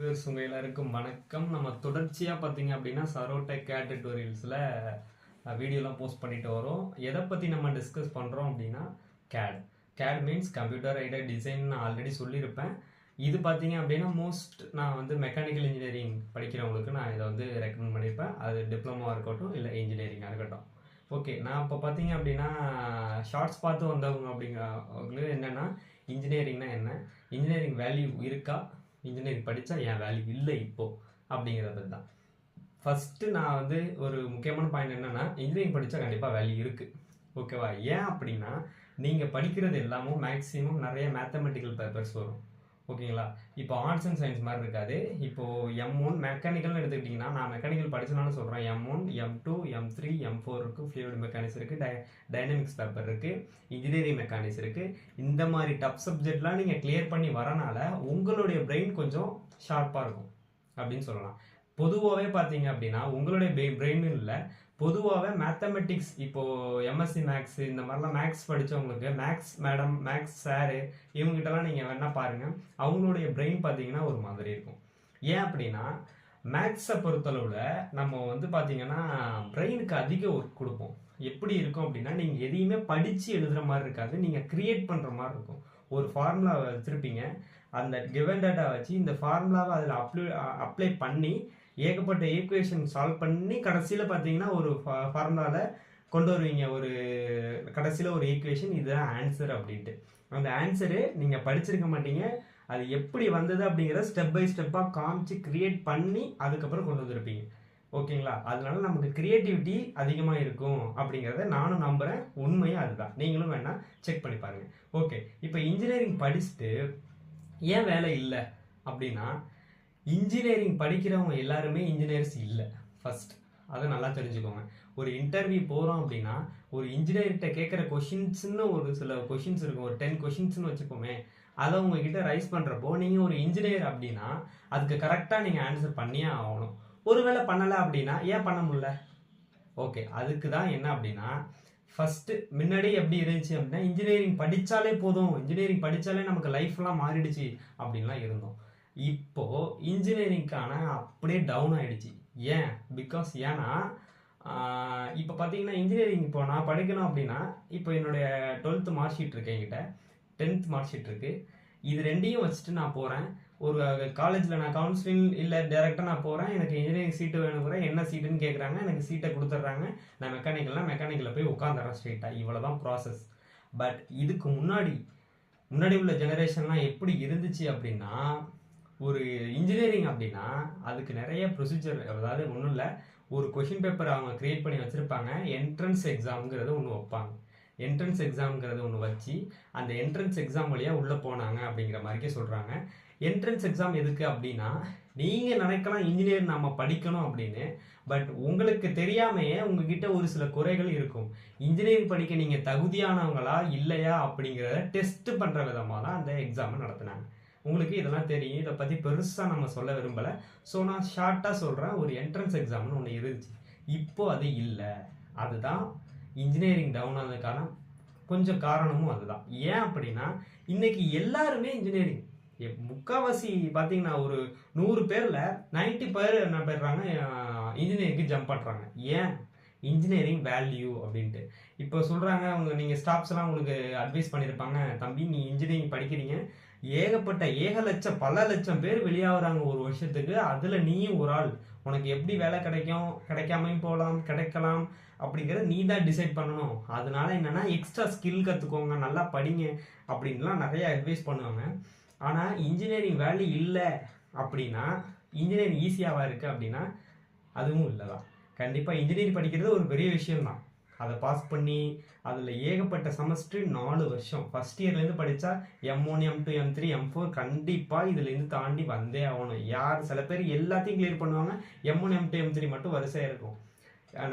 Viewers உங்கள் எல்லாருக்கும் வணக்கம். நம்ம தொடர்ச்சியாக பார்த்தீங்க அப்படின்னா சரோட்டை கேட் டுட்டோரியல்ஸில் வீடியோலாம் போஸ்ட் பண்ணிட்டு வரோம். எதை பற்றி நம்ம டிஸ்கஸ் பண்ணுறோம் அப்படின்னா CAD CAD means computer aided design நான் ஆல்ரெடி சொல்லியிருப்பேன். இது பார்த்தீங்க அப்படின்னா மோஸ்ட் நான் வந்து மெக்கானிக்கல் இன்ஜினியரிங் படிக்கிறவங்களுக்கு நான் இதை வந்து ரெக்கமெண்ட் பண்ணியிருப்பேன். அது டிப்ளமோவாக இருக்கட்டும் இல்லை இன்ஜினியரிங்காக இருக்கட்டும். ஓகே நான் இப்போ பார்த்தீங்க அப்படின்னா ஷார்ட்ஸ் பார்த்து வந்தவங்க அப்படிங்கிறவங்களுக்கு என்னென்னா இன்ஜினியரிங்னா என்ன? இன்ஜினியரிங் வேல்யூ இருக்கா? இன்ஜினியரிங் படித்தா என் வேல்யூ இல்லை இப்போது அப்படிங்கிறது தான். ஃபஸ்ட்டு நான் வந்து ஒரு முக்கியமான பாயிண்ட் என்னென்னா இன்ஜினியரிங் படித்தா கண்டிப்பாக வேல்யூ இருக்குது ஓகேவா ஏன் அப்படின்னா நீங்கள் படிக்கிறது எல்லாமும் மேக்ஸிமம் நிறைய மேத்தமெட்டிக்கல் பேப்பர்ஸ் வரும். ஓகேங்களா? இப்போ ஆர்ட்ஸ் அண்ட் சயின்ஸ் மாதிரி இருக்காது. இப்போ எம் ஒன் மெக்கானிக்கல்னு எடுத்துக்கிட்டிங்கன்னா நான் மெக்கானிக்கல் படிச்சனாலும் சொல்கிறேன் M one M two M three M four இருக்குது ஃப்ளூயிட் மெக்கானிக்ஸ் இருக்குது டை டைனமிக்ஸ் பேப்பர் இருக்குது இன்ஜினியரிங் மெக்கானிக்ஸ் இருக்குது இந்த மாதிரி டப் சப்ஜெக்ட்லாம் நீங்கள் கிளியர் பண்ணி வரனால உங்களுடைய பிரெயின் கொஞ்சம் ஷார்ப்பாக இருக்கும். அப்படின்னு சொல்லலாம். பொதுவாகவே பார்த்தீங்க அப்படின்னா உங்களுடைய பிரெயின் இல்லை. பொதுவாகவே மேத்தமெட்டிக்ஸ் இப்போ எம்எஸ்சி மேக்ஸ் இந்த மாதிரிலாம் மேக்ஸ் படித்தவங்களுக்கு மேக்ஸ் மேடம் மேக்ஸ் சாரு இவங்ககிட்டலாம் நீங்கள் வேணால் பாருங்கள் அவங்களுடைய பிரெயின் பார்த்தீங்கன்னா ஒரு மாதிரி இருக்கும். ஏன் அப்படின்னா மேக்ஸை பொறுத்தளவில் நம்ம வந்து பார்த்தீங்கன்னா பிரெயினுக்கு அதிக ஒர்க் கொடுப்போம். எப்படி இருக்கும் அப்படின்னா நீங்கள் எதையுமே படித்து எழுதுகிற மாதிரி இருக்காது. நீங்கள் க்ரியேட் பண்ணுற மாதிரி இருக்கும். ஒரு ஃபார்முலாவை வச்சுருப்பீங்க. அந்த கிவன் டேட்டா வச்சு இந்த ஃபார்முலாவை அதில் அப்ளை அப்ளை பண்ணி ஏகப்பட்ட ஈக்குவேஷன் சால்வ் பண்ணி கடைசியில் பார்த்தீங்கன்னா ஒரு ஃபார்முலாவில் கொண்டு வருவீங்க. ஒரு கடைசியில் ஒரு ஈக்குவேஷன் இதுதான் ஆன்சர் அப்படின்ட்டு. அந்த ஆன்சரு நீங்கள் படிச்சிருக்க மாட்டீங்க. அது எப்படி வந்தது அப்படிங்கிறத ஸ்டெப் பை ஸ்டெப்பாக காமிச்சு க்ரியேட் பண்ணி அதுக்கப்புறம் கொண்டு வந்திருப்பீங்க. ஓகேங்களா? அதனால நமக்கு க்ரியேட்டிவிட்டி அதிகமாக இருக்கும் அப்படிங்கிறத நானும் நம்புகிறேன் உண்மையாக அதுதான். நீங்களும் வேணால் செக் பண்ணி பாருங்கள் ஓகே. இப்போ இன்ஜினியரிங் படிச்சுட்டு ஏன் வேலை இல்லை அப்படின்னா இன்ஜினியரிங் படிக்கிறவங்க எல்லாருமே இன்ஜினியர்ஸ் இல்லை. ஃபஸ்ட் அதை நல்லா தெரிஞ்சுக்கோங்க. ஒரு இன்டர்வியூ போகிறோம் அப்படின்னா ஒரு இன்ஜினியர்கிட்ட கேட்குற கொஷின்ஸ்னு ஒரு சில கொஷின்ஸ் இருக்கும். ஒரு டென் கொஷின்ஸ்னு வச்சுக்கோமே. அதை உங்ககிட்ட ரைஸ் பண்ணுறப்போ நீங்கள் ஒரு இன்ஜினியர் அப்படின்னா அதுக்கு கரெக்டாக நீங்கள் ஆன்சர் பண்ணியே ஆகணும். ஒருவேளை பண்ணலை அப்படின்னா ஏன் பண்ண முடியல? ஓகே அதுக்கு தான் என்ன அப்படின்னா ஃபஸ்ட்டு முன்னாடி எப்படி இருந்துச்சு அப்படின்னா இன்ஜினியரிங் படித்தாலே போதும். இன்ஜினியரிங் படித்தாலே நமக்கு லைஃப்லாம் மாறிடுச்சு அப்படின்லாம் இருந்தோம். இப்போ இன்ஜினியரிங்க்கான அப்படியே டவுன் ஆயிடுச்சு. ஏன்? பிகாஸ் ஏன்னா இப்போ பார்த்தீங்கன்னா இன்ஜினியரிங் இப்போ நான் படிக்கணும் அப்படின்னா இப்போ என்னுடைய டுவெல்த்து மார்க் ஷீட் இருக்கு என்கிட்ட. டென்த் மார்க் ஷீட் இருக்கு. இது ரெண்டையும் வச்சுட்டு நான் போகிறேன் ஒரு காலேஜில் நான் கவுன்சிலிங் இல்லை டேரெக்டாக நான் போகிறேன் எனக்கு இன்ஜினியரிங் சீட்டு வேணுங்கிற என்ன சீட்டுன்னு கேட்குறாங்க எனக்கு சீட்டை கொடுத்துட்றாங்க. நான் மெக்கானிக்கல்னால் மெக்கானிக்கலில் போய் உட்காந்துறேன் ஸ்ட்ரெயிட்டாக இவ்வளோ தான் ப்ராசஸ் பட் இதுக்கு முன்னாடி முன்னாடி உள்ள ஜெனரேஷன்லாம் எப்படி இருந்துச்சு அப்படின்னா ஒரு இன்ஜினியரிங் அப்படின்னா அதுக்கு நிறைய ப்ரொசீஜர் அதாவது ஒன்றும் இல்லை ஒரு கொஷின் பேப்பர் அவங்க க்ரியேட் பண்ணி வச்சுருப்பாங்க. என்ட்ரன்ஸ் எக்ஸாம்ங்கிறது ஒன்று வைப்பாங்க. என்ட்ரன்ஸ் எக்ஸாம்ங்கிறது ஒன்று வச்சு அந்த என்ட்ரன்ஸ் எக்ஸாம் வழியாக உள்ளே போனாங்க அப்படிங்கிற மாதிரிக்கே சொல்கிறாங்க என்ட்ரன்ஸ் எக்ஸாம் எதுக்கு அப்படின்னா நீங்கள் நினைக்கலாம் இன்ஜினியர் நம்ம படிக்கணும் அப்படின்னு பட் உங்களுக்கு தெரியாமையே உங்ககிட்ட ஒரு சில குறைகள் இருக்கும். இன்ஜினியரிங் படிக்க நீங்கள் தகுதியானவங்களா இல்லையா அப்படிங்கிறத டெஸ்ட் பண்ணுற விதமாக தான் அந்த எக்ஸாமை நடத்துனாங்க. உங்களுக்கு இதெல்லாம் தெரியும். இதை பற்றி பெருசாக நம்ம சொல்ல விரும்பலை. ஸோ நான் ஷார்ட்டாக சொல்கிறேன் ஒரு என்ட்ரன்ஸ் எக்ஸாம்னு ஒன்று இருந்துச்சு. இப்போது அது இல்லை. அதுதான் இன்ஜினியரிங் டவுன் ஆனதுக்கான கொஞ்சம் காரணமும் அதுதான். ஏன் அப்படின்னா இன்னைக்கு எல்லாருமே இன்ஜினியரிங் முக்கால்வாசி பார்த்தீங்கன்னா ஒரு நூறு பேரில் நைன்டி பேர் என்ன போயிடுறாங்க இன்ஜினியரிங்க்கு ஜம்ப் பண்ணுறாங்க ஏன்? இன்ஜினியரிங் வேல்யூ அப்படின்ட்டு. இப்போ சொல்கிறாங்க அவங்க நீங்கள் ஸ்டாஃப்ஸ்லாம் உங்களுக்கு அட்வைஸ் பண்ணியிருப்பாங்க தம்பி நீ இன்ஜினியரிங் படிக்கிறீங்க. ஏகப்பட்ட ஏக லட்சம் பல லட்சம் பேர் வெளியாகிறாங்க ஒரு வருஷத்துக்கு. அதில் நீயும் ஒரு ஆள். உனக்கு எப்படி வேலை கிடைக்கும்? கிடைக்காமையும் போகலாம் கிடைக்கலாம் அப்படிங்கிறத நீ தான் டிசைட் பண்ணணும். அதனால என்னென்னா எக்ஸ்ட்ரா ஸ்கில் கற்றுக்கோங்க நல்லா படிங்க அப்படின்லாம் நிறைய அட்வைஸ் பண்ணுவாங்க. ஆனால் இன்ஜினியரிங் வேல்யூ இல்லை அப்படின்னா இன்ஜினியரிங் ஈஸியாகவா இருக்குது அப்படின்னா அதுவும் இல்லை தான் கண்டிப்பாக இன்ஜினியரிங் படிக்கிறது ஒரு பெரிய விஷயம்தான். அதை பாஸ் பண்ணி அதில் ஏகப்பட்ட செமஸ்டர் நாலு வருஷம். ஃபஸ்ட் இயர்லேருந்து படித்தா M one M two M three M four கண்டிப்பாக இதுலேருந்து தாண்டி வந்தே ஆகணும். யார் சில பேர் எல்லாத்தையும் கிளியர் பண்ணுவாங்க. M one M two M three மட்டும் வரிசையாக இருக்கும்.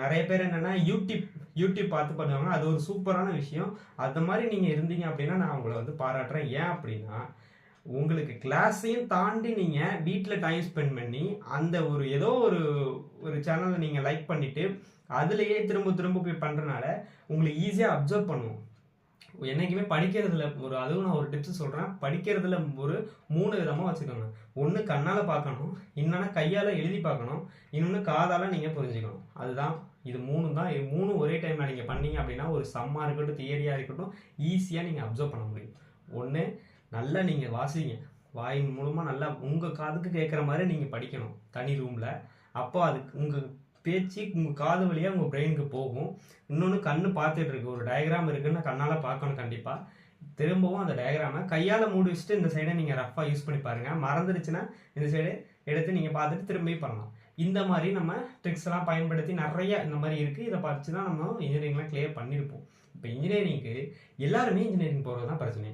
நிறைய பேர் என்னென்னா யூடியூப் யூடியூப் பார்த்து பண்ணுவாங்க. அது ஒரு சூப்பரான விஷயம். அது மாதிரி நீங்கள் இருந்தீங்க அப்படின்னா நான் உங்களை வந்து பாராட்டுறேன். ஏன் அப்படின்னா உங்களுக்கு கிளாஸையும் தாண்டி நீங்கள் வீட்டில் டைம் ஸ்பெண்ட் பண்ணி அந்த ஒரு ஏதோ ஒரு ஒரு சேனலை நீங்கள் லைக் பண்ணிவிட்டு அதுலேயே திரும்ப திரும்ப போய் பண்ணுறனால உங்களுக்கு ஈஸியாக அப்சர்வ் பண்ணுவோம். என்னைக்குமே படிக்கிறதுல ஒரு அதுவும் நான் ஒரு டிப்ஸ் சொல்கிறேன் படிக்கிறதுல ஒரு மூணு விதமாக வச்சுக்கோங்க. ஒன்று கண்ணால் பார்க்கணும் இன்னொன்று கையால் எழுதி பார்க்கணும் இன்னொன்று காதால் நீங்கள் புரிஞ்சுக்கணும். அதுதான் இது மூணு தான் இது மூணு ஒரே டைமில் நீங்கள் பண்ணீங்க அப்படின்னா ஒரு சம்மாக இருக்கட்டும் தியரியாக இருக்கட்டும் ஈஸியாக நீங்கள் அப்சர்வ் பண்ண முடியும். ஒன்று நல்லா நீங்கள் வாசிங்க. வாயின் மூலமாக நல்லா உங்கள் காதுக்கு கேட்குற மாதிரி நீங்கள் படிக்கணும். தனி ரூமில் அப்போ அதுக்கு உங்கள் பேச்சு உங்கள் காது வழியாக உங்கள் பிரெயினுக்கு போகும். இன்னொன்று கண்ணு பார்த்துட்டு இருக்கு. ஒரு டயக்ராம் இருக்குன்னு கண்ணால் பார்க்கணும் கண்டிப்பாக திரும்பவும் அந்த டயக்ராமை கையால் மூடி வச்சுட்டு இந்த சைடை நீங்கள் ரஃப்பாக யூஸ் பண்ணி பாருங்கள் மறந்துடுச்சுன்னா இந்த சைடு எடுத்து நீங்கள் பார்த்துட்டு திரும்பி பண்ணலாம். இந்த மாதிரி நம்ம ட்ரிக்ஸ் எல்லாம் பயன்படுத்தி நிறைய இந்த மாதிரி இருக்குது இதை படிச்சு தான் நம்ம இன்ஜினியரிங்லாம் கிளியர் பண்ணியிருப்போம் இப்போ இன்ஜினியரிங்க்கு எல்லாருமே இன்ஜினியரிங் போகிறது தான் பிரச்சனை.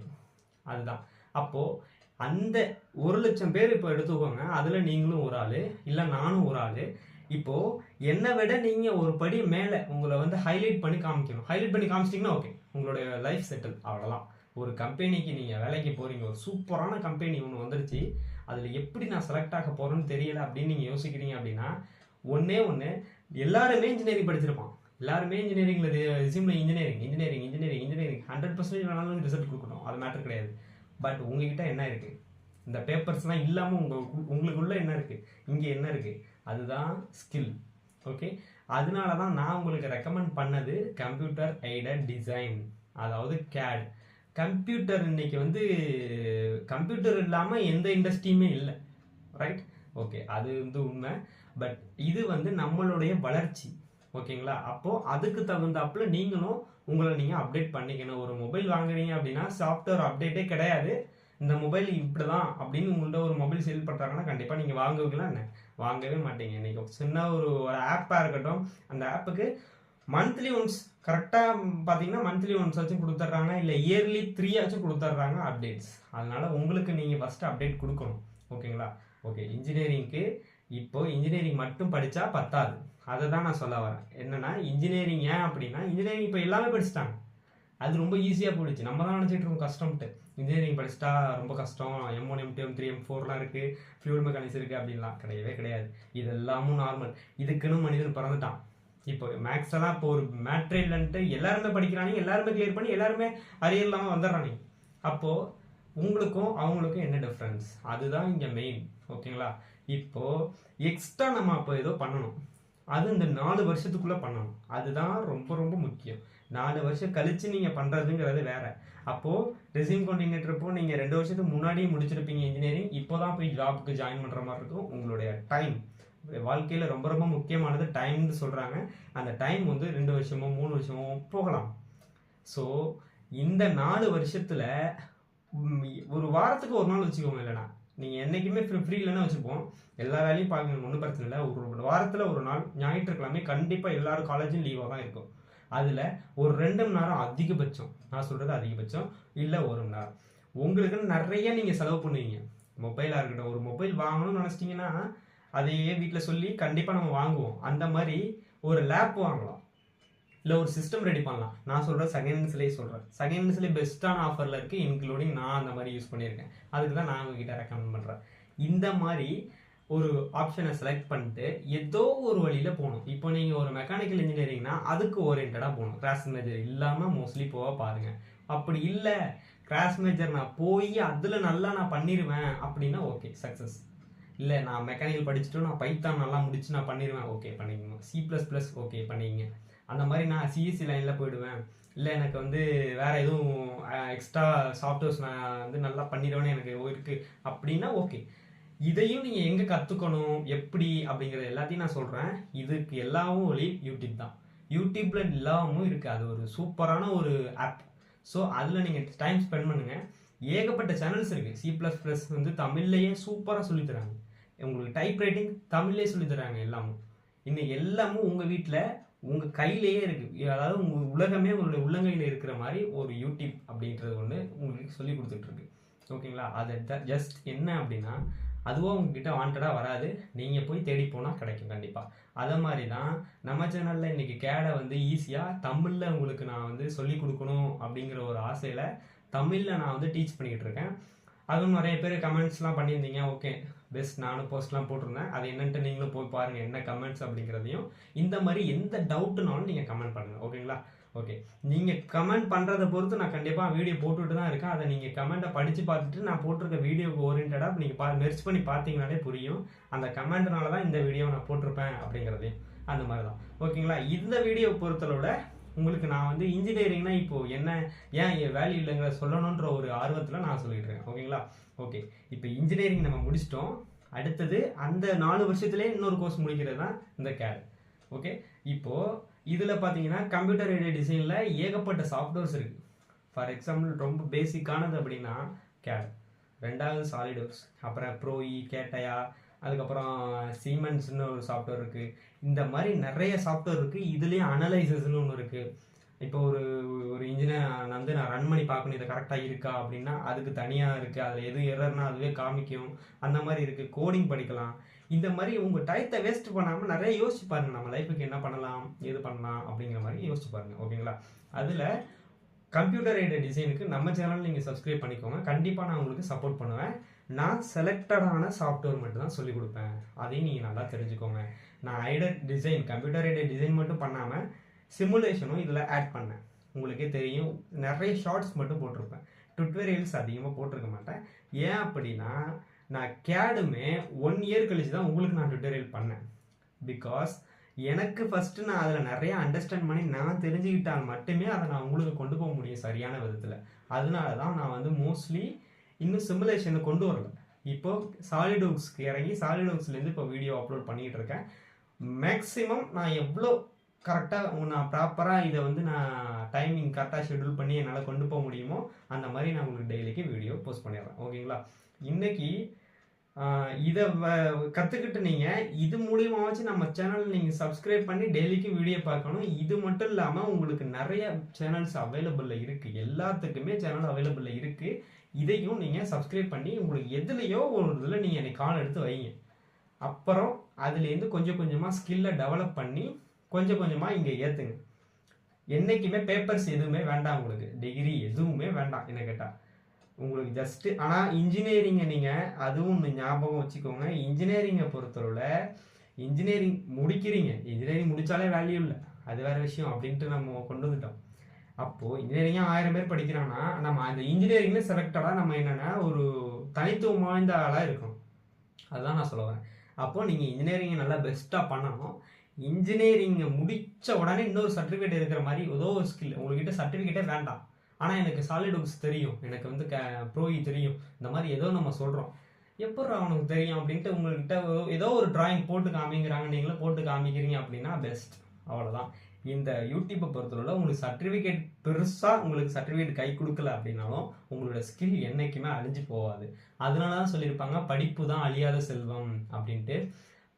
அதுதான். அப்போது அந்த ஒரு லட்சம் பேர் இப்போ எடுத்துக்கோங்க. அதில் நீங்களும் ஒரு ஆள் இல்லை நானும் ஒரு ஆள். இப்போது என்னை விட நீங்கள் ஒரு படி மேலே உங்களை வந்து ஹைலைட் பண்ணி காமிக்கணும். ஹைலைட் பண்ணி காமிச்சிட்டிங்கன்னா ஓகே உங்களுடைய லைஃப் செட்டில் அவ்வளோதான் ஒரு கம்பெனிக்கு நீங்கள் வேலைக்கு போகிறீங்க ஒரு சூப்பரான கம்பெனி ஒன்று வந்துருச்சு. அதில் எப்படி நான் செலக்ட் ஆக போகிறேன்னு தெரியல அப்படின்னு நீங்கள் யோசிக்கிறீங்க அப்படின்னா ஒன்றே ஒன்று எல்லாருமே இன்ஜினியரிங் படிச்சிருப்பான். எல்லாருமே இன்ஜினியரிங்கில் ரிசியூமில் engineering engineering engineering engineering hundred percentage வேணாலும் ரிசல்ட் கொடுக்கணும். அது மேட்டர் கிடையாது. பட் உங்ககிட்ட என்ன இருக்குது இந்த பேப்பர்ஸ்லாம் இல்லாமல் உங்கள் உங்களுக்குள்ள என்ன இருக்குது இங்கே என்ன இருக்குது அதுதான் ஸ்கில் ஓகே அதனால தான் நான் உங்களுக்கு ரெக்கமெண்ட் பண்ணது கம்ப்யூட்டர் எய்டட் டிசைன் அதாவது கேட் கம்ப்யூட்டர் இன்னைக்கு வந்து கம்ப்யூட்டர் இல்லாமல் எந்த இண்டஸ்ட்ரியுமே இல்லை. ரைட் ஓகே அது வந்து உண்மை. பட் இது வந்து நம்மளுடைய வளர்ச்சி. ஓகேங்களா? அப்போது அதுக்கு தகுந்தாப்புல நீங்களும் உங்களை நீங்கள் அப்டேட் பண்ணிக்கணும். ஒரு மொபைல் வாங்குறீங்க அப்படின்னா சாஃப்ட்வேர் அப்டேட்டே கிடையாது. இந்த மொபைல் இப்படி தான் அப்படின்னு உங்கள்ட்ட ஒரு மொபைல் சேல் பண்ணுறாங்கன்னா கண்டிப்பாக நீங்கள் வாங்குவீங்களா என்ன? வாங்கவே மாட்டீங்க. இன்றைக்கி சின்ன ஒரு ஒரு ஆப்பாக இருக்கட்டும் அந்த ஆப்புக்கு மந்த்லி ஒன்ஸ் கரெக்டாக பார்த்தீங்கன்னா மந்த்லி ஒன்ஸ் ஆச்சும் கொடுத்துட்றாங்க இல்லை இயர்லி த்ரீ ஆச்சும் கொடுத்துட்றாங்க அப்டேட்ஸ் அதனால உங்களுக்கு நீங்கள் ஃபஸ்ட்டு அப்டேட் கொடுக்கணும். ஓகேங்களா? ஓகே இன்ஜினியரிங்க்கு இப்போது இன்ஜினியரிங் மட்டும் படித்தா பத்தாது. அதை தான் நான் சொல்ல வரேன். என்னென்னா இன்ஜினியரிங் ஏன் அப்படின்னா இன்ஜினியரிங் இப்போ எல்லாமே படிச்சுட்டாங்க. அது ரொம்ப ஈஸியாக போயிடுச்சு. நம்ம தான் நினச்சிட்டு இருக்கோம் கஷ்டம்ட்டு இன்ஜினியரிங் படிச்சிட்டா ரொம்ப கஷ்டம். M one M two M three M ஃபோர்லாம் இருக்குது ஃபியூல் மெக்கானிக்ஸ் இருக்குது அப்படின்லாம் கிடையவே கிடையாது. இது எல்லாமும் நார்மல் இதுக்குன்னு மனிதன் பிறந்துட்டான். இப்போ மேக்ஸ் எல்லாம் இப்போ ஒரு மேட்ரே இல்லைன்ட்டு எல்லாருமே படிக்கிறானே எல்லாருமே கிளியர் பண்ணி எல்லாருமே அரியர் இல்லாமல் வந்துடுறாங்க அப்போது உங்களுக்கும் அவங்களுக்கும் என்ன டிஃப்ரென்ஸ் அதுதான் இங்கே மெயின் ஓகேங்களா இப்போது எக்ஸ்ட்ரா நம்ம அப்போ ஏதோ பண்ணணும். அது இந்த நாலு வருஷத்துக்குள்ளே பண்ணணும். அதுதான் ரொம்ப ரொம்ப முக்கியம். நாலு வருஷம் கழிச்சு நீங்கள் பண்ணுறதுங்கிறது வேற. அப்போது ரெசியூம் கோஆர்டினேட்டர் நீங்கள் ரெண்டு வருஷத்துக்கு முன்னாடியே முடிச்சிருப்பீங்க இன்ஜினியரிங் இப்போ தான் போய் ஜாபுக்கு ஜாயின் பண்ணுற மாதிரி இருக்கும். உங்களுடைய டைம் வாழ்க்கையில் ரொம்ப ரொம்ப முக்கியமானது டைம்னு சொல்கிறாங்க அந்த டைம் வந்து ரெண்டு வருஷமோ மூணு வருஷமோ போகலாம். ஸோ இந்த நாலு வருஷத்தில் ஒரு வாரத்துக்கு ஒரு நாள் வச்சுக்கோங்க இல்லைனா நீங்கள் என்றைக்குமே ஃப்ரீ ஃப்ரீ இல்லைன்னா வச்சுப்போம். எல்லா வேலையும் பார்க்கணும் ஒன்றும் பிரச்சனை இல்லை. ஒரு வாரத்தில் ஒரு நாள் ஞாயிற்றுக்கிழமை கண்டிப்பாக எல்லாரும் காலேஜும் லீவாக தான் இருக்கும். அதில் ஒரு ரெண்டு மணி நேரம் அதிகபட்சம் நான் சொல்கிறது அதிகபட்சம் இல்லை ஒரு மணி நேரம். உங்களுக்குன்னு நிறைய நீங்கள் செலவு பண்ணுவீங்க. மொபைலாக இருக்கட்டும் ஒரு மொபைல் வாங்கணும்னு நினச்சிட்டிங்கன்னா அதையே வீட்டில் சொல்லி கண்டிப்பாக நம்ம வாங்குவோம். அந்த மாதிரி ஒரு லேப் வாங்கலாம். இல்லை ஒரு சிஸ்டம் ரெடி பண்ணலாம். நான் சொல்கிறேன் செகண்ட் ஹேண்ட்ஸ்லேயே சொல்கிறேன் செகண்ட் ஹேண்ட்ஸ்லேயே பெஸ்ட்டான ஆஃபரில் இருக்குது இன்க்ளூடிங் நான் அந்த மாதிரி யூஸ் பண்ணியிருக்கேன். அதுக்கு தான் நான் உங்ககிட்ட ரெக்கமெண்ட் பண்ணுறேன் இந்த மாதிரி ஒரு ஆப்ஷனை செலக்ட் பண்ணிட்டு ஏதோ ஒரு வழியில் போகணும். இப்போ நீங்கள் ஒரு மெக்கானிக்கல் இன்ஜினியரிங்னா அதுக்கு ஓரியன்டாக போகணும். கிராஸ் மேஜர் இல்லாமல் மோஸ்ட்லி போக பாருங்கள் அப்படி இல்லை கிராஸ் மேஜர் நான் போய் அதில் நல்லா நான் பண்ணிடுவேன் அப்படின்னா ஓகே சக்ஸஸ் இல்லை நான் மெக்கானிக்கல் படிச்சுட்டு நான் பைத்தான் நல்லா முடிச்சு நான் பண்ணிடுவேன் ஓகே பண்ணிக்கணும் சி ப்ளஸ் ப்ளஸ் ஓகே பண்ணிக்கங்க. அந்த மாதிரி நான் சிஎஸ்சி லைனில் போயிடுவேன். இல்லை எனக்கு வந்து வேறு எதுவும் எக்ஸ்ட்ரா சாஃப்ட்வேர்ஸ் நான் வந்து நல்லா பண்ணிடுவேன்னு எனக்கு இருக்குது அப்படின்னா ஓகே இதையும் நீங்கள் எங்கே கற்றுக்கணும் எப்படி அப்படிங்கிறது எல்லாத்தையும் நான் சொல்கிறேன் இதுக்கு எல்லாமும் வழி யூடியூப் தான். யூடியூப்பில் எல்லாமும் இருக்குது அது ஒரு சூப்பரான ஒரு ஆப் ஸோ அதில் நீங்கள் டைம் ஸ்பெண்ட் பண்ணுங்கள் ஏகப்பட்ட சேனல்ஸ் இருக்குது சி ப்ளஸ் ப்ளஸ் வந்து தமிழ்லேயே சூப்பராக சொல்லித்தராங்க உங்களுக்கு டைப் ரைட்டிங் தமிழ்லேயே சொல்லித்தராங்க எல்லாமும். இன்னும் எல்லாமும் உங்கள் வீட்டில் உங்கள் கையிலேயே இருக்குது அதாவது உங்கள் உலகமே உங்களுடைய உள்ளங்கையில் இருக்கிற மாதிரி ஒரு யூடியூப் அப்படின்றது ஒன்று உங்களுக்கு சொல்லி கொடுத்துட்ருக்கு. ஓகேங்களா? அதை ஜஸ்ட் என்ன அப்படின்னா அதுவும் உங்ககிட்ட வாண்டடாக வராது. நீங்கள் போய் தேடி போனால் கிடைக்கும் கண்டிப்பாக அதை மாதிரி தான் நம்ம சேனலில் இன்றைக்கி கேடை வந்து ஈஸியாக தமிழில் உங்களுக்கு நான் வந்து சொல்லி கொடுக்கணும் அப்படிங்கிற ஒரு ஆசையில் தமிழில் நான் வந்து டீச் பண்ணிக்கிட்டு இருக்கேன். அதுவும் நிறைய பேர் கமெண்ட்ஸ்லாம் பண்ணியிருந்தீங்க. ஓகே. பெஸ்ட் நானும் போஸ்ட்லாம் போட்டிருந்தேன். அது என்னன்ட்டு நீங்களும் போய் பாருங்கள் என்ன கமெண்ட்ஸ் அப்படிங்கிறதையும். இந்த மாதிரி எந்த டவுட்டுனாலும் நீங்கள் கமெண்ட் பண்ணுங்கள் ஓகேங்களா ஓகே நீங்கள் கமெண்ட் பண்ணுறதை பொறுத்து நான் கண்டிப்பாக வீடியோ போட்டுட்டு தான் இருக்கேன். அதை நீங்கள் கமெண்ட்டை படித்து பார்த்துட்டு நான் போட்டிருக்க வீடியோக்கு ஓரியன்டாக நீங்கள் பா மெர்ச் பண்ணி பார்த்தீங்கனாலே புரியும். அந்த கமெண்ட்னால தான் இந்த வீடியோவை நான் போட்டிருப்பேன் அப்படிங்கிறதையும். அந்த மாதிரி தான். ஓகேங்களா இந்த வீடியோ பொறுத்தளவில் உங்களுக்கு நான் வந்து இன்ஜினியரிங்னா இப்போது என்ன ஏன் என் வேல்யூ இல்லைங்கிற சொல்லணுன்ற ஒரு ஆர்வத்தில் நான் சொல்லிட்டு இருக்கேன் ஓகேங்களா? ஓகே. இப்போ இன்ஜினியரிங் நம்ம முடிச்சிட்டோம். அடுத்தது அந்த நாலு வருஷத்துலேயே இன்னொரு கோர்ஸ் முடிக்கிறது தான் இந்த கேட் ஓகே? இப்போது இதில் பார்த்தீங்கன்னா கம்ப்யூட்டர் எய்டட் டிசைனில் ஏகப்பட்ட சாஃப்ட்வேர்ஸ் இருக்குது ஃபார் எக்ஸாம்பிள் ரொம்ப பேசிக்கானது அப்படின்னா கேட் ரெண்டாவது சாலிடோர்ஸ் அப்புறம் ப்ரோஇ கேட்டயா e, அதுக்கப்புறம் சீமென்ஸ்னு ஒரு சாஃப்ட்வேர் இருக்குது இந்த மாதிரி நிறைய சாஃப்ட்வேர் இருக்குது இதுலேயே அனலைசஸ்னு ஒன்று இருக்குது இப்போ ஒரு ஒரு இன்ஜினியர் நான் வந்து நான் ரன் பண்ணி பார்க்கணும் இது கரெக்டாக இருக்கா அப்படின்னா அதுக்கு தனியாக இருக்குது அதில் எது எரர்னா அதுவே காமிக்கும். அந்த மாதிரி இருக்குது கோடிங் படிக்கலாம். இந்த மாதிரி உங்கள் டயத்தை வேஸ்ட் பண்ணாமல் நிறைய யோசிச்சு பாருங்கள் நம்ம லைஃபுக்கு என்ன பண்ணலாம் எது பண்ணலாம் அப்படிங்கிற மாதிரி யோசிச்சு பாருங்க. ஓகேங்களா அதில் கம்ப்யூட்டர் எய்டட் டிசைனுக்கு நம்ம சேனல் நீங்கள் சப்ஸ்கிரைப் பண்ணிக்கோங்க. கண்டிப்பாக நான் உங்களுக்கு சப்போர்ட் பண்ணுவேன். நான் செலக்டடான சாஃப்ட்வேர் மட்டும் தான் சொல்லிக் கொடுப்பேன். அதையும் நீங்கள் நல்லா தெரிஞ்சுக்கோங்க. நான் aided design computer aided design மட்டும் பண்ணாமல் சிமுலேஷனும் இதில் ஆட் பண்ணேன். உங்களுக்கே தெரியும் நிறைய ஷார்ட்ஸ் மட்டும் போட்டிருப்பேன். டுட்வரியல்ஸ் அதிகமாக போட்டிருக்க மாட்டேன். ஏன் அப்படின்னா நான் கேடுமே ஒன் இயர் கழிச்சு தான் உங்களுக்கு நான் டுட்டோரியல் பண்ணேன். பிகாஸ் எனக்கு ஃபஸ்ட்டு நான் அதில் நிறையா அண்டர்ஸ்டாண்ட் பண்ணி நான் தெரிஞ்சுக்கிட்டால் மட்டுமே அதை நான் உங்களுக்கு கொண்டு போக முடியும் சரியான விதத்தில். அதனால தான் நான் வந்து மோஸ்ட்லி இன்னும் சிமுலேஷனை கொண்டு வரல. இப்போ சாலிடோக்ஸ்க்கு இறங்கி சாலிடோக்ஸ்லேருந்து இப்போ வீடியோ அப்லோட் பண்ணிகிட்டு இருக்கேன். மேக்ஸிமம் நான் எவ்வளோ கரெக்டாக நான் ப்ராப்பராக இதை வந்து நான் டைமிங் கரெக்டாக ஷெட்யூல் பண்ணி என்னால் கொண்டு போக முடியுமோ அந்த மாதிரி நான் உங்களுக்கு டெய்லிக்கு வீடியோ போஸ்ட் பண்ணிடுறேன். ஓகேங்களா இன்னைக்கு இதை கற்றுக்கிட்டு நீங்கள் இது மூலியமாகச்சு நம்ம சேனல் நீங்கள் சப்ஸ்கிரைப் பண்ணி டெய்லிக்கு வீடியோ பார்க்கணும். இது மட்டும் இல்லாமல் உங்களுக்கு நிறைய சேனல்ஸ் அவைலபிளில் இருக்குது எல்லாத்துக்குமே சேனல் அவைலபிளில் இருக்குது இதையும் நீங்கள் சப்ஸ்கிரைப் பண்ணி உங்களுக்கு எதுலேயோ ஒரு இதில் நீங்கள் எனக்கு கால் எடுத்து வைங்க. அப்புறம் அதுலேருந்து கொஞ்சம் கொஞ்சமாக ஸ்கில்லை டெவலப் பண்ணி கொஞ்சம் கொஞ்சமாக இங்கே ஏற்றுங்க என்றைக்குமே பேப்பர்ஸ் எதுவுமே வேண்டாம் உங்களுக்கு. டிகிரி எதுவுமே வேண்டாம் என்ன கேட்டால் உங்களுக்கு ஜஸ்ட்டு ஆனால் இன்ஜினியரிங்கை நீங்கள் அதுவும் ஞாபகம் வச்சுக்கோங்க. இன்ஜினியரிங்கை பொறுத்தளவில் இன்ஜினியரிங் முடிக்கிறீங்க. இன்ஜினியரிங் முடித்தாலே வேல்யூ இல்லை. அது வேறு விஷயம் அப்படின்ட்டு நம்ம கொண்டு வந்துட்டோம். அப்போது இன்ஜினியரிங்காக ஆயிரம் பேர் படிக்கிறாங்கன்னா நம்ம அந்த இன்ஜினியரிங்லேயே செலக்டடாக நம்ம என்னென்னா ஒரு தனித்துவம் வாய்ந்த ஆளாக இருக்கும் அதுதான் நான் சொல்ல வரேன். அப்போது நீங்கள் இன்ஜினியரிங்கை நல்லா பெஸ்ட்டாக பண்ணணும். இன்ஜினியரிங்கை முடித்த உடனே இன்னொரு சர்டிஃபிகேட் இருக்கிற மாதிரி ஏதோ ஒரு ஸ்கில் உங்கள்கிட்ட சர்டிஃபிகேட்டே வேண்டாம். ஆனால் எனக்கு சாலிட் ஒர்க்ஸ் தெரியும். எனக்கு வந்து க ப்ரோஇ e தெரியும். இந்த மாதிரி ஏதோ நம்ம சொல்கிறோம் எப்படி அவனுக்கு தெரியும் அப்படின்ட்டு உங்கள்கிட்ட ஏதோ ஒரு டிராயிங் போட்டு காமிக்கிறாங்க. நீங்களும் போட்டு காமிக்கிறீங்க அப்படின்னா பெஸ்ட் அவ்வளோதான் இந்த யூடியூப்பை பொறுத்தளவில் உங்களுக்கு சர்டிஃபிகேட் பெருசாக உங்களுக்கு சர்டிஃபிகேட் கை கொடுக்கல அப்படின்னாலும் உங்களோட ஸ்கில் என்றைக்குமே அழிஞ்சு போகாது. அதனால தான் சொல்லியிருப்பாங்க படிப்பு தான் அழியாத செல்வம் அப்படின்ட்டு.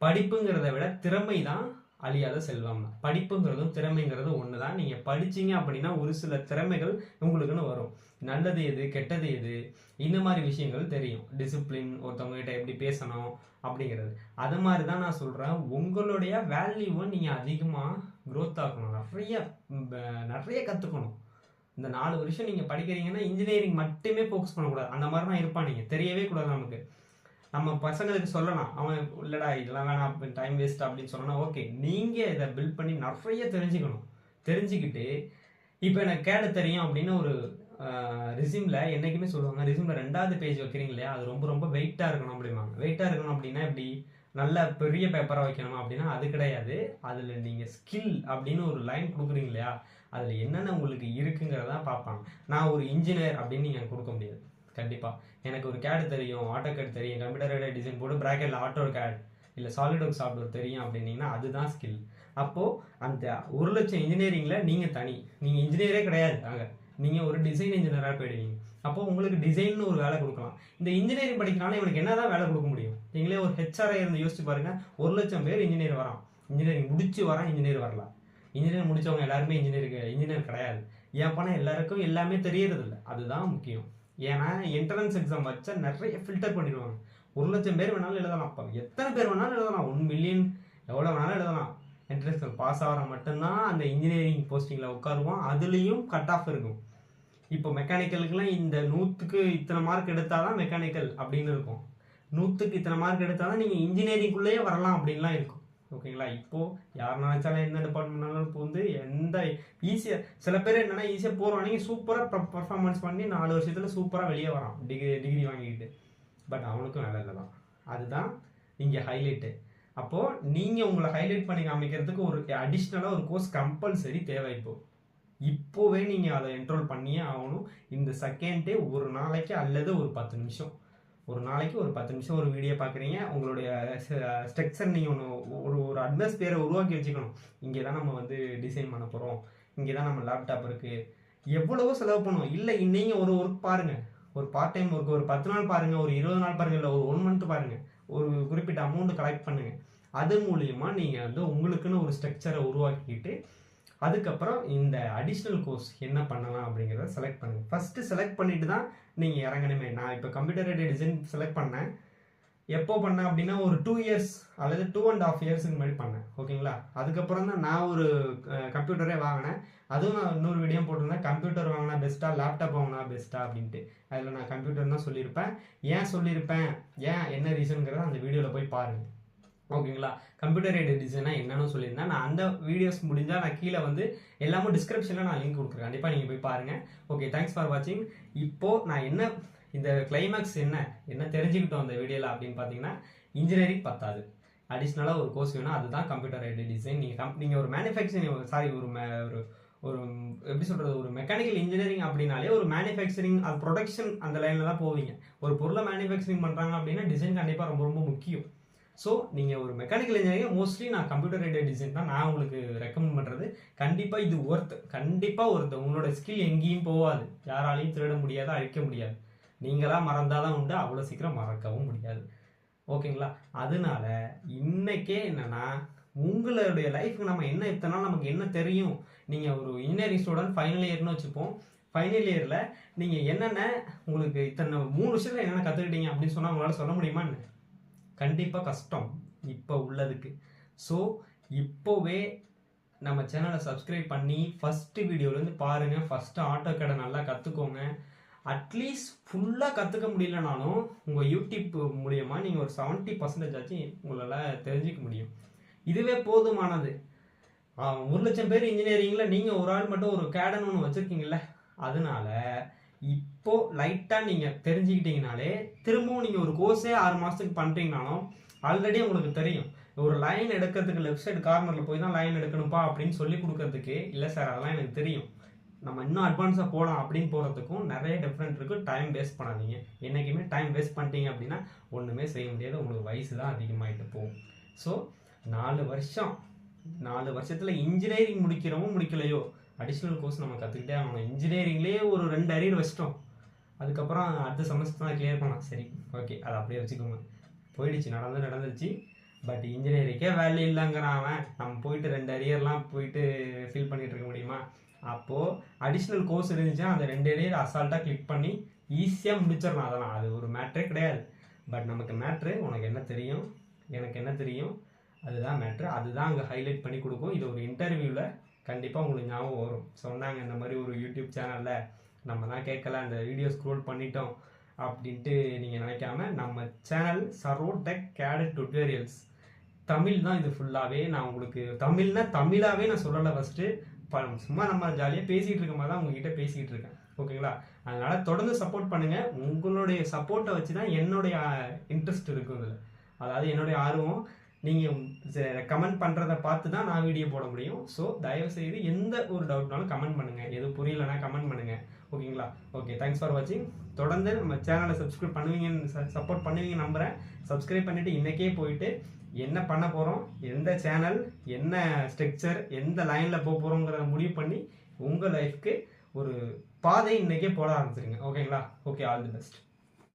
படிப்புங்கிறத விட திறமை தான் அழியாத செல்வம். படிப்புங்கிறதும் திறமைங்கிறதும் ஒன்று தான் நீங்கள் படிச்சீங்க அப்படின்னா ஒரு சில திறமைகள் உங்களுக்குன்னு வரும். நல்லது எது கெட்டது எது இந்த மாதிரி விஷயங்கள் தெரியும். டிசிப்ளின் ஒருத்தவங்ககிட்ட எப்படி பேசணும் அப்படிங்கிறது. அது மாதிரி தான் நான் சொல்கிறேன் உங்களுடைய வேல்யூவை நீங்கள் அதிகமாக க்ரோத் ஆகணும் நிறைய நிறைய கற்றுக்கணும் இந்த நாலு வருஷம் நீங்கள் படிக்கிறீங்கன்னா இன்ஜினியரிங் மட்டுமே ஃபோக்கஸ் பண்ணக்கூடாது. அந்த மாதிரி தான் இருப்பான் நீங்கள் தெரியவே கூடாது நமக்கு. நம்ம பசங்களுக்கு சொல்லலாம். அவன் இல்லைடா இதெல்லாம் வேணாம். டைம் வேஸ்ட் அப்படின்னு சொல்லணும் ஓகே நீங்கள் இதை பில்ட் பண்ணி நிறைய தெரிஞ்சுக்கணும். தெரிஞ்சுக்கிட்டு இப்போ எனக்கு கேட தெரியும் அப்படின்னு ஒரு ரிசிமில் என்றைக்குமே சொல்லுவாங்க. ரிசிமில் ரெண்டாவது பேஜ் வைக்கிறீங்க இல்லையா? அது ரொம்ப ரொம்ப வெயிட்டாக இருக்கணும் அப்படிம்பாங்க. வெயிட்டாக இருக்கணும் அப்படின்னா எப்படி? நல்ல பெரிய பேப்பராக வைக்கணுமா அப்படின்னா அது கிடையாது. அதில் நீங்கள் ஸ்கில் அப்படின்னு ஒரு லைன் கொடுக்குறீங்க இல்லையா? அதில் என்னென்ன உங்களுக்கு இருக்குங்கிறதான் பார்ப்பாங்க. நான் ஒரு இன்ஜினியர் அப்படின்னு நீங்கள் கொடுக்க முடியாது. கண்டிப்பாக எனக்கு ஒரு கேடு தெரியும் ஆட்டோ கேட் தெரியும் கம்ப்யூட்டர் டிசைன் போட்டு ப்ராக்கெட்டில் ஆட்டோ கேட் இல்லை சாலிட் சாஃப்ட்வேர் தெரியும் அப்படின்னீங்கன்னா அதுதான் ஸ்கில் அப்போது அந்த ஒரு லட்சம் இன்ஜினியரிங்கில் நீங்கள் தனி. நீங்கள் இன்ஜினியரே கிடையாது. அங்கே நீங்கள் ஒரு டிசைன் இன்ஜினியராக போயிடுவீங்க. அப்போ உங்களுக்கு டிசைன்னு ஒரு வேலை கொடுக்கலாம். இந்த இன்ஜினியரிங் படிக்கிறனால இவனுக்கு என்ன தான் வேலை கொடுக்க முடியும்? நீங்களே ஒரு ஹெச்ஆர்ஐ இருந்து யோசிச்சு பாருங்க ஒரு லட்சம் பேர் இன்ஜினியர் வரான். இன்ஜினியரிங் முடிச்சு வரான் இன்ஜினியர் வரலாம் இன்ஜினியர் முடிச்சவங்க எல்லாருமே இன்ஜினியருக்கு இன்ஜினியர் கிடையாது. ஏன் பண்ணால் எல்லாருக்கும் எல்லாமே தெரியறதில்ல. அதுதான் முக்கியம். ஏன்னா என்ட்ரன்ஸ் எக்ஸாம் வச்சா நிறைய ஃபில்டர் பண்ணிடுவாங்க. ஒரு லட்சம் பேர் வேணாலும் எழுதலாம். அப்போ எத்தனை பேர் வேணாலும் எழுதலாம்? ஒன் மில்லியன் எவ்வளோ வேணாலும் எழுதலாம். என்ட்ரன்ஸ் பாஸ் ஆகிற மட்டும்தான் அந்த இன்ஜினியரிங் போஸ்டிங்கில் உட்காருவோம் அதுலேயும் கட் ஆஃப் இருக்கும். இப்போ மெக்கானிக்கலுக்குலாம் இந்த நூற்றுக்கு இத்தனை மார்க் எடுத்தால் தான் மெக்கானிக்கல் அப்படின்னு இருக்கும். நூற்றுக்கு இத்தனை மார்க் எடுத்தால் தான் நீங்கள் இன்ஜினியரிங்குள்ளேயே வரலாம் அப்படின்லாம் இருக்கும். ஓகேங்களா? இப்போது யார் நினச்சாலும் எந்த டிபார்ட்மெண்ட்னாலும் இப்போ வந்து எந்த ஈஸியாக சில பேர் என்னென்னா ஈஸியாக போகிறவனே சூப்பராக பர்ஃபார்மன்ஸ் பண்ணி நாலு வருஷத்தில் சூப்பராக வெளியே வரான். டிகிரி டிகிரி வாங்கிக்கிட்டு. பட் அவனுக்கும் வேலை இல்லை தான். அதுதான் இங்கே ஹைலைட்டு அப்போது நீங்கள் உங்களை ஹைலைட் பண்ணி காமிக்கிறதுக்கு ஒரு அடிஷ்னலாக ஒரு கோர்ஸ் கம்பல்சரி தேவை இப்போது இப்போவே நீங்கள் அதை என்ரோல் பண்ணியே ஆகணும். இந்த செகண்டே ஒரு நாளைக்கு அல்லது ஒரு பத்து நிமிஷம். ஒரு நாளைக்கு ஒரு பத்து நிமிஷம் ஒரு வீடியோ பார்க்குறீங்க உங்களுடைய ஸ்ட்ரக்சர் நீங்கள் ஒன்று ஒரு ஒரு அட்மாஸ்பியரை உருவாக்கி வச்சுக்கணும். இங்கே தான் நம்ம வந்து டிசைன் பண்ண போகிறோம் இங்கே தான் நம்ம லேப்டாப் இருக்குது எவ்வளவோ செலவு பண்ணுவோம். இல்லை நீங்கள் ஒரு ஒர்க் பாருங்கள் ஒரு பார்ட் டைம் ஒர்க் ஒரு பத்து நாள் பாருங்கள் ஒரு இருபது நாள் பாருங்கள் இல்லை ஒரு ஒன் மந்த் பாருங்கள் ஒரு குறிப்பிட்ட அமௌண்ட் கலெக்ட் பண்ணுங்கள் அது மூலியமாக நீங்கள் வந்து உங்களுக்குன்னு ஒரு ஸ்ட்ரக்சரை உருவாக்கிக்கிட்டு அதுக்கப்புறம் இந்த அடிஷ்னல் கோர்ஸ் என்ன பண்ணலாம் அப்படிங்கிறத செலக்ட் பண்ணுங்கள் ஃபஸ்ட்டு செலக்ட் பண்ணிட்டு தான் நீங்கள் இறங்கணுமே. நான் இப்போ கம்ப்யூட்டர் ரேடியோ டிசைன் செலக்ட் பண்ணேன். எப்போ பண்ணேன் அப்படின்னா ஒரு டூ இயர்ஸ் அல்லது டூ அண்ட் ஆஃப் இயர்ஸுக்கு மாதிரி பண்ணேன். ஓகேங்களா அதுக்கப்புறம் தான் நான் ஒரு கம்ப்யூட்டரே வாங்கினேன். அதுவும் நான் இன்னொரு வீடியோ போட்டிருந்தேன். கம்ப்யூட்டர் வாங்கினா பெஸ்ட்டா லேப்டாப் வாங்கினா பெஸ்ட்டா அப்படின்ட்டு. அதில் நான் கம்ப்யூட்டர் தான் சொல்லியிருப்பேன். ஏன் சொல்லியிருப்பேன்? ஏன் என்ன ரீசனுங்கிறத அந்த வீடியோவில் போய் பாருங்கள் ஓகேங்களா? கம்ப்யூட்டர் எய்டட் டிசைனா என்னன்னு சொல்லியிருந்தேன் நான் அந்த வீடியோஸ் முடிஞ்சால் நான் கீழே வந்து எல்லாமே டிஸ்கிரிப்ஷனில் நான் லிங்க் கொடுக்குறேன். கண்டிப்பாக நீங்கள் போய் பாருங்கள் ஓகே தேங்க்ஸ் ஃபார் வாட்சிங் இப்போது நான் என்ன இந்த கிளைமேக்ஸ் என்ன என்ன தெரிஞ்சுக்கிட்டோம் அந்த வீடியோவில் அப்படின்னு பார்த்தீங்கன்னா இன்ஜினியரிங் பத்தாது. அடிஷ்னலாக ஒரு கோர்ஸ் வேணும். அதுதான் கம்ப்யூட்டர் எய்டட் டிசைன் நீங்கள் கம் நீங்கள் ஒரு மேனுஃபேக்சரிங் சாரி ஒரு ஒரு ஒரு எப்படி சொல்கிறது ஒரு மெக்கானிக்கல் இன்ஜினியரிங் அப்படின்னாலே ஒரு மேனுஃபேக்சரிங் அது ப்ரொடக்ஷன் அந்த லைனில் தான் போவீங்க. ஒரு பொருளை மேனுஃபேக்சரிங் பண்ணுறாங்க அப்படின்னா டிசைன் கண்டிப்பாக ரொம்ப ரொம்ப முக்கியம். ஸோ நீங்கள் ஒரு மெக்கானிக்கல் இன்ஜினியரிங் மோஸ்ட்லி நான் கம்ப்யூட்டர் ரிலேட்டட் டிசைன் தான் நான் உங்களுக்கு ரெக்கமெண்ட் பண்ணுறது கண்டிப்பாக இது ஒர்த் கண்டிப்பாக ஒருத்த உங்களோட ஸ்கில் எங்கேயும் போகாது. யாராலையும் திருட முடியாது அழிக்க முடியாது. நீங்களாக மறந்தால் தான் உண்டு அவ்வளோ சீக்கிரம் மறக்கவும் முடியாது. ஓகேங்களா? அதனால இன்றைக்கே என்னென்னா உங்களுடைய லைஃபுக்கு நம்ம என்ன இத்தனை நாள் நமக்கு என்ன தெரியும்? நீங்கள் ஒரு இன்ஜினியரிங் ஸ்டூடெண்ட் ஃபைனல் இயர்னு வச்சுப்போம். ஃபைனல் இயரில் நீங்கள் என்னென்ன உங்களுக்கு இத்தனை மூணு வருஷத்தில் என்னென்ன கற்றுக்கிட்டீங்க அப்படின்னு சொன்னால் உங்களால் சொல்ல முடியுமான்னு கண்டிப்பாக கஷ்டம் இப்போ உள்ளதுக்கு. ஸோ இப்போவே நம்ம சேனலை சப்ஸ்கிரைப் பண்ணி ஃபஸ்ட்டு வீடியோலேருந்து பாருங்கள் ஃபஸ்ட்டு ஆட்டோ கடை நல்லா கற்றுக்கோங்க அட்லீஸ்ட் ஃபுல்லாக கற்றுக்க முடியலனாலும் உங்கள் யூடியூப் மூலியமாக நீங்கள் ஒரு செவன்ட்டி பர்சன்டேஜ் ஆச்சு உங்களால் தெரிஞ்சிக்க முடியும். இதுவே போதுமானது. ஒரு லட்சம் பேர் இன்ஜினியரிங்கில் நீங்கள் ஒரு ஆள் மட்டும் ஒரு கேடன் ஒன்று வச்சுருக்கீங்கள அதனால இப்போ லைட்டாக நீங்கள் தெரிஞ்சுக்கிட்டீங்கனாலே திரும்பவும் நீங்கள் ஒரு கோர்ஸே ஆறு மாதத்துக்கு பண்ணுறீங்கனாலும் ஆல்ரெடி உங்களுக்கு தெரியும். ஒரு லைன் எடுக்கிறதுக்கு லெஃப்ட் சைடு கார்னரில் போய் தான் லைன் எடுக்கணும்ப்பா அப்படின்னு சொல்லி கொடுக்கறதுக்கு இல்லை சார் அதெல்லாம் எனக்கு தெரியும். நம்ம இன்னும் அட்வான்ஸாக போகலாம் அப்படின்னு போகிறதுக்கும் நிறைய டிஃப்ரெண்ட் இருக்குது டைம் வேஸ்ட் பண்ணாதீங்க. என்றைக்குமே டைம் வேஸ்ட் பண்ணிட்டீங்க அப்படின்னா ஒன்றுமே செய்ய முடியாது. உங்களுக்கு வயசு தான் அதிகமாகிட்டு போகும். ஸோ நாலு வருஷம். நாலு வருஷத்தில் இன்ஜினியரிங் முடிக்கிறவங்க முடிக்கலையோ? அடிஷ்னல் கோர்ஸ் நம்ம கற்றுக்கிட்டே ஆகணும். இன்ஜினியரிங்லேயே ஒரு ரெண்டு அரியர் வச்சிட்டோம். அதுக்கப்புறம் அடுத்த செமஸ்டர் தான் கிளியர் பண்ணலாம் சரி ஓகே அதை அப்படியே வச்சுக்கோங்க. போயிடுச்சு. நடந்து நடந்துருச்சு. பட் இன்ஜினியரிங்கே வேல்யூ இல்லைங்கிறான் அவன். நம்ம போயிட்டு ரெண்டு அரியர்லாம் போயிட்டு ஃபில் பண்ணிகிட்டு இருக்க முடியுமா? அப்போது அடிஷ்னல் கோர்ஸ் இருந்துச்சுன்னா அந்த ரெண்டு அரியர் அசால்ட்டாக கிளிக் பண்ணி ஈஸியாக முடிச்சிடலாம் அதெல்லாம் அது ஒரு மேட்ரே கிடையாது. பட் நமக்கு மேட்ரு உனக்கு என்ன தெரியும்? எனக்கு என்ன தெரியும்? அதுதான் மேட்ரு அதுதான் அங்கே ஹைலைட் பண்ணி கொடுக்கும். இது ஒரு இன்டர்வியூவில் கண்டிப்பாக உங்களுக்கு ஞாபகம் வரும். சொன்னாங்க இந்த மாதிரி ஒரு யூடியூப் சேனலில் நம்ம தான் கேட்கல அந்த வீடியோ ஸ்க்ரோல் பண்ணிட்டோம் அப்படின்ட்டு நீங்கள் நினைக்காம நம்ம channel Saro tech CADD tutorials Tamil தான் இது ஃபுல்லாகவே நான் உங்களுக்கு தமிழ்னா தமிழாகவே நான் சொல்லலை ஃபஸ்ட்டு ப சும்மா நம்ம ஜாலியாக பேசிகிட்டு இருக்க மாதிரி தான் உங்ககிட்ட பேசிக்கிட்டு இருக்கேன். ஓகேங்களா? அதனால் தொடர்ந்து சப்போர்ட் பண்ணுங்கள் உங்களுடைய சப்போர்ட்டை வச்சு தான் என்னுடைய இன்ட்ரெஸ்ட் இருக்கும் இதில். அதாவது என்னுடைய ஆர்வம். நீங்கள் கமெண்ட் பண்ணுறத பார்த்து தான் நான் வீடியோ போட முடியும். ஸோ தயவுசெய்து எந்த ஒரு டவுட்னாலும் கமெண்ட் பண்ணுங்கள் எது புரியலனா கமெண்ட் பண்ணுங்கள் ஓகேங்களா ஓகே தேங்க்ஸ் ஃபார் வாட்சிங் தொடர்ந்து நம்ம சேனலை சப்ஸ்கிரைப் பண்ணுவீங்கன்னு சப்போர்ட் பண்ணுவீங்க நம்புகிறேன் சப்ஸ்கிரைப் பண்ணிவிட்டு இன்றைக்கே போயிட்டு என்ன பண்ண போகிறோம் எந்த சேனல் என்ன ஸ்ட்ரக்சர் எந்த லைனில் போக போகிறோங்கிறத முடிவு பண்ணி உங்கள் லைஃப்க்கு ஒரு பாதை இன்றைக்கே போட ஆரம்பிச்சிருங்க. ஓகேங்களா ஓகே ஆல் தி பெஸ்ட்